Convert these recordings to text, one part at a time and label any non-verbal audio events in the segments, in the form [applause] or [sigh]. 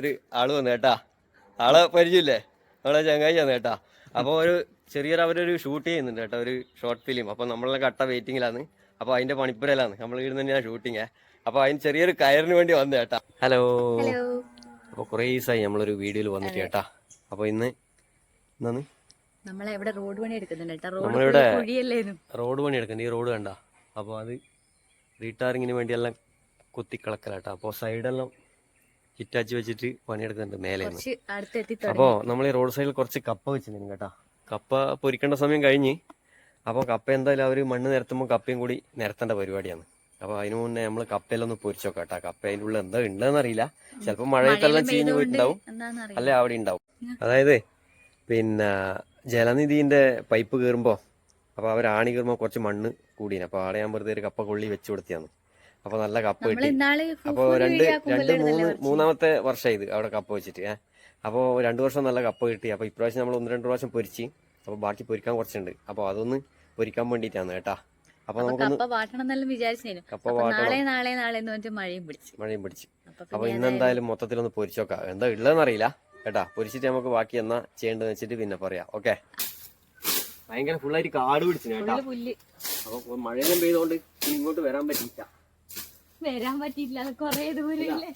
ഒരു ആൾ വന്നു കേട്ടാ. ആളെ പരിചയമില്ലേ? നമ്മളെ ചങ്ങായി വന്നു കേട്ടാ. അപ്പോൾ ഒരു ചെറിയൊരു അവരൊരു ഷൂട്ട് ചെയ്യുന്നുണ്ട് കേട്ടോ ഒരു ഷോർട്ട് ഫിലിം അപ്പോൾ നമ്മളെ കട്ട വെയിറ്റിംഗിലാണ് അപ്പോൾ അതിന്റെ പണിപ്പുരയിലാണ്. നമ്മൾ ഇവിടെ തന്നെയാണ് ഷൂട്ടിങ് അപ്പോൾ അതിന് ചെറിയൊരു കയറിന് വേണ്ടി വന്നു കേട്ടാ. ഹലോ അപ്പോൾ കുറേ ദിവസമായി നമ്മളൊരു വീഡിയോയിൽ വന്നിട്ട് കേട്ടാ. അപ്പോൾ ഇന്ന് എന്താണ്? നമ്മളെ ഇവിടെ റോഡ് പണി എടുക്കുന്നുണ്ട് നമ്മളിവിടെ- റോഡ് പണി ഈ റോഡ് കണ്ട. അപ്പോൾ അത് റീടാറിങ്ങിന് വേണ്ടിയെല്ലാം കുത്തിക്കളക്കലാട്ടോ അപ്പോൾ സൈഡെല്ലാം ഹിറ്റാച്ച് വെച്ചിട്ട് പണിയെടുക്കുന്നുണ്ട് മേലെ അപ്പോ നമ്മൾ ഈ റോഡ് സൈഡിൽ കുറച്ച് കപ്പ വെച്ചിരുന്നു കേട്ടോ. കപ്പ പൊരിക്കേണ്ട സമയം കഴിഞ്ഞ്. അപ്പോൾ കപ്പ എന്തായാലും അവർ മണ്ണ് നിരത്തുമ്പോൾ കപ്പയും കൂടി നിരത്തേണ്ട പരിപാടിയാണ്. അപ്പോൾ അതിനു മുന്നേ നമ്മൾ കപ്പയിലൊന്ന് ഒന്ന് പൊരിച്ചു നോക്കാം കേട്ടോ. കപ്പ അതിന്റെ ഉള്ളിൽ എന്താ ഉണ്ടെന്ന് അറിയില്ല. ചിലപ്പോൾ മഴയത്തെല്ലാം ചീഞ്ഞ് പോയിട്ടുണ്ടാവും അല്ലെ അവിടെ ഉണ്ടാവും. അതായത് പിന്നെ ജലനിധിന്റെ പൈപ്പ് കയറുമ്പോൾ അപ്പോൾ അവർ ആണി കീറുമ്പോൾ കുറച്ച് മണ്ണ് കൂടിയാണ് അപ്പോൾ അവിടെ ഞാൻ വെറുതെ ഒരു കപ്പ കൊള്ളി വെച്ച് കൊടുത്തിയാണ്. അപ്പോൾ നല്ല കപ്പ് കിട്ടി. അപ്പൊ അപ്പോൾ രണ്ട് രണ്ട് മൂന്ന് മൂന്നാമത്തെ വർഷം ഇത് അവിടെ കപ്പ് വെച്ചിട്ട് ഏഹ് അപ്പോൾ രണ്ട് വർഷം നല്ല കപ്പ് കിട്ടി. അപ്പോൾ ഇപ്രാവശ്യം നമ്മൾ ഒന്ന് രണ്ട് പ്രാവശ്യം പൊരിച്ച് അപ്പോൾ ബാക്കി പൊരിക്കാൻ കുറച്ചുണ്ട്. അപ്പോൾ അതൊന്ന് പൊരിക്കാൻ വേണ്ടിയിട്ടാണ് കേട്ടാ. അപ്പോൾ നമുക്ക് കപ്പ വാട്ടണം അപ്പൊ മഴയും പിടിച്ചു. അപ്പൊ അപ്പോൾ മൊത്തത്തിൽ ഇന്ന് എന്തായാലും മൊത്തത്തിലൊന്ന് പൊരിച്ചു നോക്കാം. എന്താ ഉള്ളതെന്ന് അറിയില്ല കേട്ടാ. പൊരിച്ചിട്ട് നമുക്ക് ബാക്കി എന്നാ ചെയ്യേണ്ടതെന്ന് വെച്ചിട്ട് പിന്നെ പറയാം. ഓക്കെ? ഭയങ്കര ഫുള്ളായിട്ട് കാട് പിടിച്ചു കേട്ടാ. പുല്ല് പുല്ല്. അപ്പൊ മഴയെല്ലാം പെയ്തോണ്ട് ഇങ്ങോട്ട് വരാൻ പറ്റില്ല വരാൻ പറ്റിയില്ല കൊറേ ദൂരമില്ലേ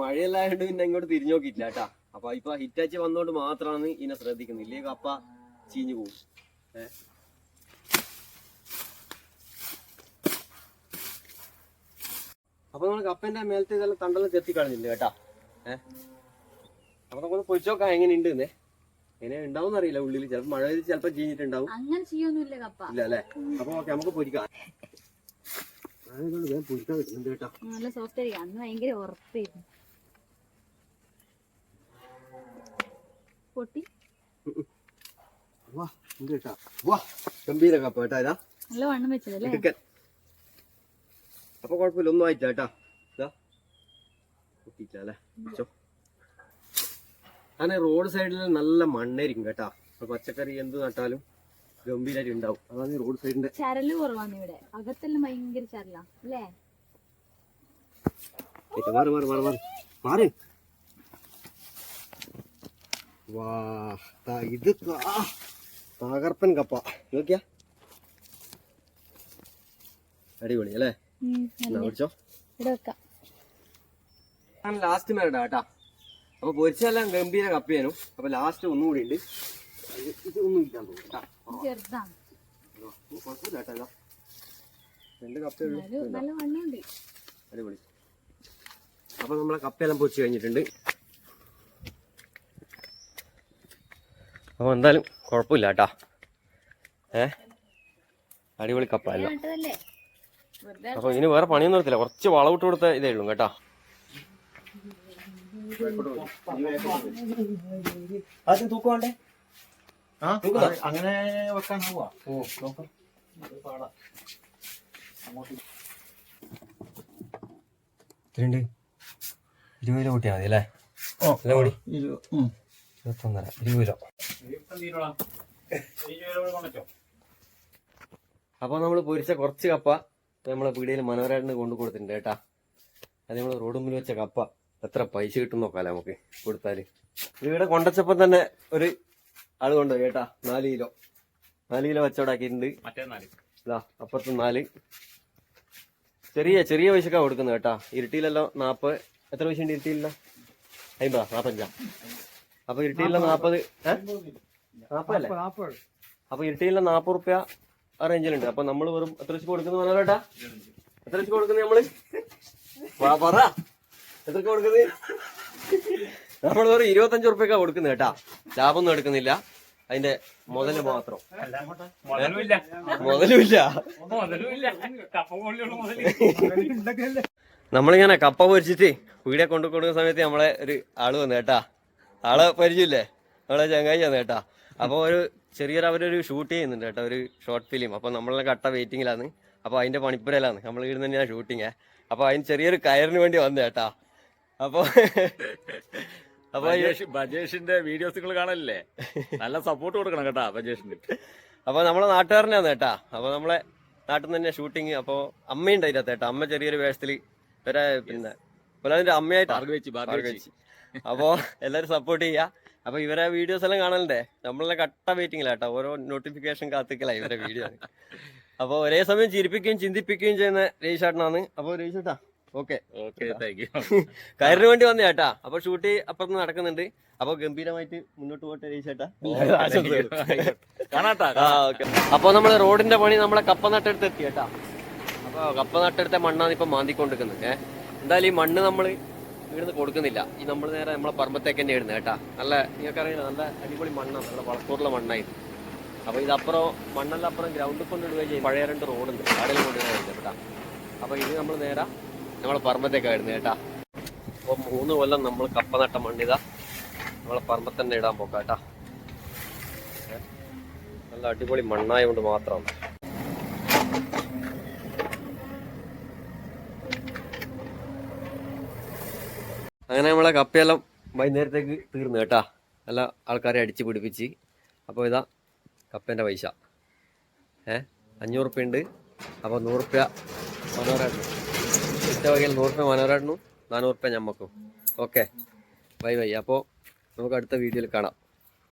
മഴയെല്ലാം ആയതുകൊണ്ട് പിന്നെ ഇങ്ങോട്ട് തിരിഞ്ഞു നോക്കിയില്ല കേട്ടാ. അപ്പൊ ഇപ്പൊ ഹിറ്റാച്ച് വന്നോണ്ട് മാത്രമാണ് ഇതിനെ ശ്രദ്ധിക്കുന്നത്. ഇല്ലേ കപ്പ? ചീഞ്ഞു പോകും? അപ്പൊ നമ്മൾ കപ്പന്റെ മേലത്തെ ഇതെല്ലാം തണ്ടെല്ലാം ചെത്തി കളഞ്ഞില്ല കേട്ടാ. ഏഹ് അപ്പൊ നമുക്കൊന്ന് പൊരിച്ചു നോക്കാം എങ്ങനെയുണ്ട് എന്നേ എങ്ങനെ ഉണ്ടാവും അറിയില്ല ഉള്ളിൽ ചിലപ്പോ മഴ ചിലപ്പോ ചീഞ്ഞിട്ടുണ്ടാവും. അങ്ങനെ ചെയ്യൊന്നുമില്ല കപ്പ. ഇല്ല അല്ലേ? അപ്പൊ ഓക്കെ നമുക്ക് പൊരിക്കാം ആയതുകൊണ്ട് വേഗം പൊരിക്കാൻ പറ്റുന്നുണ്ട് കേട്ടോ നല്ല സോഫ്റ്റ് ആയിരിക്കും. അന്ന് ഭയങ്കര ഉറപ്പായിരുന്നു. പൊട്ടി. ഗംഭീര കപ്പ കേട്ടാ. ഇതാ നല്ല വണ്ണം വെച്ചതല്ലേ എടുക്കൻ. അപ്പൊ കുഴപ്പമില്ല ഒന്നും ആയിട്ടാ കേട്ടാ. അങ്ങനെ റോഡ് സൈഡിൽ നല്ല മണ്ണായിരിക്കും കേട്ടാ. പച്ചക്കറി എന്ത് നട്ടാലും ഗംഭീരമായിട്ട് ഉണ്ടാവും. അതാണ് ഈ റോഡ് സൈഡിന്റെ ചരൽ കുറവാണ് ഇവിടെ. അകത്തെല്ലാം ഭയങ്കര ചരലാ. അല്ലേ? മാറ് മാറ് മാറ് മാറ്. മാറ്. വാ ഇത് തകർപ്പൻ കപ്പ. നോക്കിയാ? അടിപൊളി അല്ലേ? ഞാൻ ലാസ്റ്റ് മേടാ കേട്ടാ. അപ്പൊ പൊരിച്ചെല്ലാം ഗംഭീര കപ്പയാനും അപ്പൊ ലാസ്റ്റ് ഒന്നുകൂടി ഉണ്ട്. ഇല്ലാന്ന് തോന്നുന്നു കുഴപ്പമില്ല കേട്ടാ. രണ്ട് കപ്പയുള്ളൂ അടിപൊളി. അപ്പൊ നമ്മളെ കപ്പയെല്ലാം പൊച്ചു കഴിഞ്ഞിട്ടുണ്ട്. അപ്പൊ എന്തായാലും കുഴപ്പമില്ല കേട്ടാ. ഏ? അടിപൊളി കപ്പ അല്ല നട്ടതല്ലേ വെറുതെ അപ്പൊ ഇതിന് വേറെ പണിയൊന്നും എടുത്തില്ല. കുറച്ച് വളവിട്ട് കൊടുത്ത ഇതേ ഉള്ളൂ കേട്ടാ. ആദ്യം തൂക്കുവാണ്ടേ അങ്ങനെ വെക്കാനാവുക ഓ നോക്കാം. പാടാം. അങ്ങോട്ട്. എത്രയുണ്ട് ഇരുപത് കിലോ കൂട്ടിയാൽ മതി അല്ലേ? ഓ എല്ലാം കൂടി. ഇരുപത്തൊന്നര ഇരുപത് കിലോ. അപ്പോൾ നമ്മൾ പൊരിച്ച കുറച്ച് കപ്പ നമ്മളെ പീടിയിൽ മനോഹരായിട്ട് കൊണ്ടു കൊടുത്തിട്ടുണ്ട് കേട്ടാ. അത് നമ്മൾ റോഡ് മുന്നിൽ വെച്ച കപ്പ. എത്ര പൈസ കിട്ടും നോക്കാല്ലേ നമുക്ക് കൊടുത്താൽ. ഇവിടെ കൊണ്ടച്ചപ്പം തന്നെ ഒരു ആൾ കൊണ്ടുപോയി കേട്ടാ നാല് കിലോ. നാല് കിലോ കച്ചവടാക്കിയിട്ടുണ്ട് മറ്റേ നാല്. ഇതാ അപ്പുറത്ത് നാല്. ചെറിയ ചെറിയ പൈസക്കാ കൊടുക്കുന്നത് കേട്ടാ. ഇരുട്ടിയിലല്ലോ നാപ്പത്. എത്ര പൈസ ഉണ്ട് ഇരുട്ടിയില്ല അമ്പതാ നാപ്പഞ്ചാ അപ്പൊ ഇരുട്ടിയിലെ നാപ്പത്. നാപ്പതല്ലേ? അപ്പൊ ഇരുട്ടിയിലെ നാപ്പത് റുപ്യ ആ റേഞ്ചിലുണ്ട്. അപ്പൊ നമ്മൾ വെറും എത്ര വെച്ച് കൊടുക്കുന്നു പറഞ്ഞാലോട്ടാ എത്ര വെച്ച് കൊടുക്കുന്നത് നമ്മൾ? വാ, പറ. എത്ര കൊടുക്കുന്നത് നമ്മൾ വെറും ഇരുപത്തഞ്ച് ഉറുപ്പ്യൊക്കെ കൊടുക്കുന്നത് കേട്ടാ. ലാഭമൊന്നും എടുക്കുന്നില്ല. അതിന്റെ മുതൽ മാത്രം. മുതലുമില്ല. നമ്മളിങ്ങനെ കപ്പ പൊരിച്ചിട്ട് വീടെ കൊണ്ടു കൊടുക്കുന്ന സമയത്ത് നമ്മളെ ഒരു ആൾ വന്നു കേട്ടാ. ആളെ പരിചയമില്ലേ? നമ്മളെ ചങ്ങായി വന്നു കേട്ടാ. അപ്പൊ ഒരു ചെറിയൊരു അവരൊരു ഷൂട്ട് ചെയ്യുന്നുണ്ട് കേട്ടോ ഒരു ഷോർട്ട് ഫിലിം അപ്പൊ നമ്മളെ കട്ട വെയിറ്റിംഗിലാണ് അപ്പൊ അതിന്റെ പണിപ്പുരയിലാണ്. നമ്മൾ ഇവിടെ തന്നെയാണ് ഷൂട്ടിങ് അപ്പൊ അതിന് ചെറിയൊരു കയറിന് വേണ്ടി വന്നു കേട്ടാ. അപ്പൊ അപ്പൊ ബജേഷിന്റെ വീഡിയോസ് നിങ്ങൾ കാണലില്ലേ? നല്ല സപ്പോർട്ട് കൊടുക്കണം കേട്ടാ ബജേഷിന്. അപ്പൊ നമ്മളെ നാട്ടുകാരനാണ് കേട്ടാ അപ്പൊ നമ്മളെ നാട്ടിൽ നിന്ന് തന്നെ ഷൂട്ടിങ് അപ്പൊ അമ്മയുണ്ട് അതിനകത്ത് കേട്ടോ അമ്മ ചെറിയൊരു വേഷത്തിൽ ഒരു പിന്നെ കൊലാദിന്റെ അമ്മയായിട്ട്. അപ്പോ എല്ലാരും സപ്പോർട്ട് ചെയ്യാ. അപ്പൊ ഇവരെ വീഡിയോസ് എല്ലാം കാണലുണ്ടേ നമ്മളെ കട്ട വെയിറ്റിംഗിലാട്ടോ ഓരോ നോട്ടിഫിക്കേഷൻ കാത്തിക്കല ഇവരെ വീഡിയോ അപ്പൊ ഒരേ സമയം ചിരിപ്പിക്കുകയും ചിന്തിപ്പിക്കുകയും ചെയ്യുന്ന രേഷാട്ടനാണ് അപ്പൊ രേഷേട്ടാ ഓക്കെ. കയറിന് [laughs] വേണ്ടി വന്ന ചേട്ടാ അപ്പൊ ഷൂട്ട് അപ്പുറത്ത് നടക്കുന്നുണ്ട്. അപ്പൊ ഗംഭീരമായിട്ട് മുന്നോട്ട് പോട്ടെ ചേട്ടാ. [laughs] കാണാട്ടാ. അപ്പൊ നമ്മൾ റോഡിന്റെ പണി നമ്മളെ കപ്പ നട്ടെടുത്ത് എത്തി കേട്ടാ. അപ്പൊ കപ്പ നട്ടെടുത്ത മണ്ണാണ് ഇപ്പൊ മാന്തിക്കൊണ്ടിരിക്കുന്നത്. ഏഹ് എന്തായാലും ഈ മണ്ണ് നമ്മൾ ഇവിടുന്ന് കൊടുക്കുന്നില്ല. ഈ നമ്മൾ നേരെ നമ്മളെ പറമ്പത്തേക്ക് തന്നെ ഇടുന്നത് കേട്ടാ. നല്ല നിങ്ങൾക്കറിയാം നല്ല അടിപൊളി മണ്ണാണ്. നല്ല വളക്കൂറിലെ മണ്ണായിരുന്നു അപ്പൊ ഇതപ്പുറം മണ്ണെല്ലാം അപ്പുറം ഗ്രൗണ്ടിൽ കൊണ്ടിടുകയും ചെയ്യും. പഴയ രണ്ട് റോഡുണ്ട് കാടിൽ കൊണ്ടുവരാൻ കേട്ടാ. അപ്പൊ ഇത് നമ്മൾ നേരെ നമ്മളെ പറമ്പത്തേക്കാണ് ഇടുന്നത് കേട്ടാ. അപ്പൊ മൂന്ന് കൊല്ലം നമ്മൾ കപ്പ നട്ട മണ്ണിതാ. നമ്മളെ പറമ്പത്ത് തന്നെ ഇടാൻ പോക്കാം കേട്ടാ. നല്ല അടിപൊളി മണ്ണായതുകൊണ്ട് മാത്രമാണ് അങ്ങനെ നമ്മളെ കപ്പയെല്ലാം വൈകുന്നേരത്തേക്ക് തീർന്നു കേട്ടാ. നല്ല ആൾക്കാരെ അടിച്ച് പിടിപ്പിച്ച്. അപ്പോൾ ഇതാ കപ്പേന്റെ പൈസ. ഏ? അഞ്ഞൂറുപ്യ ഉണ്ട്. അപ്പോൾ നൂറുപ്യ മനോരാട്ടനും വകയിൽ രൂപ മനോരാട്ടനും നാനൂറ് രൂപ ഞമ്മക്കും. ഓക്കെ ബൈ ബൈ അപ്പോൾ നമുക്ക് അടുത്ത വീഡിയോയിൽ കാണാം.